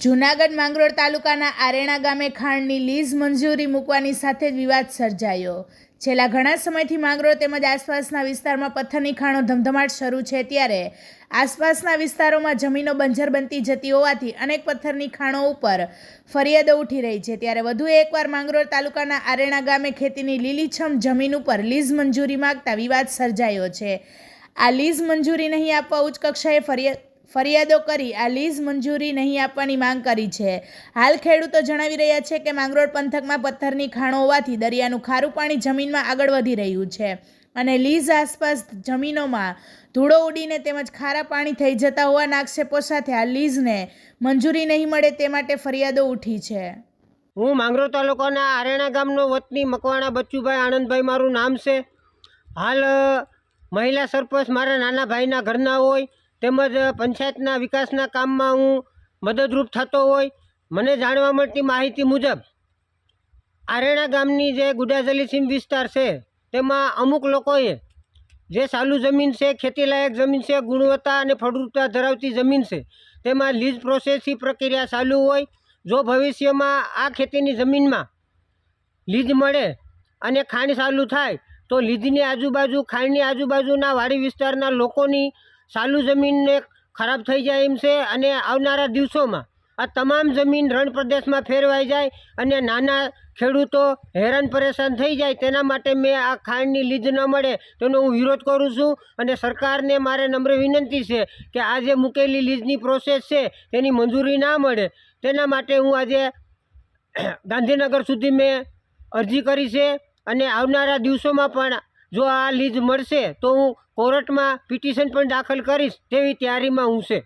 જૂનાગઢ માંગરોળ તાલુકાના આરેણા ગામે ખાણની લીઝ મંજૂરી મૂકવાની સાથે જ વિવાદ સર્જાયો. છેલ્લા ઘણા સમયથી માંગરોળ તેમજ આસપાસના વિસ્તારમાં પથ્થરની ખાણો ધમધમાટ શરૂ છે ત્યારે આસપાસના વિસ્તારોમાં જમીનો બંજર બનતી જતી હોવાથી અનેક પથ્થરની ખાણો ઉપર ફરિયાદો ઉઠી રહી છે. ત્યારે વધુ એકવાર માંગરોળ તાલુકાના આરેણા ગામે ખેતીની લીલીછમ જમીન ઉપર લીઝ મંજૂરી માગતા વિવાદ સર્જાયો છે. આ લીઝ મંજૂરી નહીં આપવા ઉચ્ચ કક્ષાએ ફરિયાદ ફરિયાદો કરી આ લીઝ મંજૂરી નહીં આપવાની માંગ કરી છે. હાલ ખેડૂતો જણાવી રહ્યા છે કે માંગરોળ પંથકમાં પથ્થરની ખાણો હોવાથી દરિયાનું ખારું પાણી જમીનમાં આગળ વધી રહ્યું છે અને લીઝ આસપાસ જમીનોમાં ધૂળો ઉડીને તેમજ ખારા પાણી થઈ જતા હોવાના આક્ષેપો સાથે આ લીઝને મંજૂરી નહીં મળે તે માટે ફરિયાદો ઉઠી છે. હું માંગરોળ તાલુકાના આરેણા ગામનો વતની મકવાણા બચ્ચુભાઈ આનંદભાઈ મારું નામ છે. હાલ મહિલા સરપંચ મારા નાના ભાઈના ઘરના હોય. તેમજ પંચાયતના વિકાસના કામમાં હું મદદરૂપ થતો હોય, મને જાણવા મળતી માહિતી મુજબ, આરેણા ગામની જે ગુડાજલી સીમ વિસ્તાર છે, તેમાં અમુક લોકોએ જે સાલું જમીન છે, ખેતીલાયક જમીન છે, ગુણવત્તા અને ફળદ્રુપતા ધરાવતી જમીન છે, તેમાં લીઝ પ્રોસેસની પ્રક્રિયા ચાલુ હોય, જો ભવિષ્યમાં આ ખેતીની જમીનમાં લીજ મળે અને ખાણ ચાલુ થાય, તો લીઝની આજુબાજુ ખાણની આજુબાજુના વાડી વિસ્તારના લોકોની ચાલુ જમીનને ખરાબ થઈ જાય એમ છે અને આવનારા દિવસોમાં આ તમામ જમીન રણ પ્રદેશમાં ફેરવાઈ જાય અને નાના ખેડૂતો હેરાન પરેશાન થઈ જાય તેના માટે મેં આ ખાંડની લીજ ન મળે તેનો હું વિરોધ કરું છું અને સરકારને મારે નમ્ર વિનંતી છે કે આ જે મૂકેલી લીજની પ્રોસેસ છે તેની મંજૂરી ના મળે તેના માટે હું આજે ગાંધીનગર સુધી મેં અરજી કરી છે અને આવનારા દિવસોમાં પણ જો આ લીઝ મળશે તો હું કોર્ટમાં પિટિશન પણ દાખલ કરીશ તેવી તૈયારીમાં હું છે.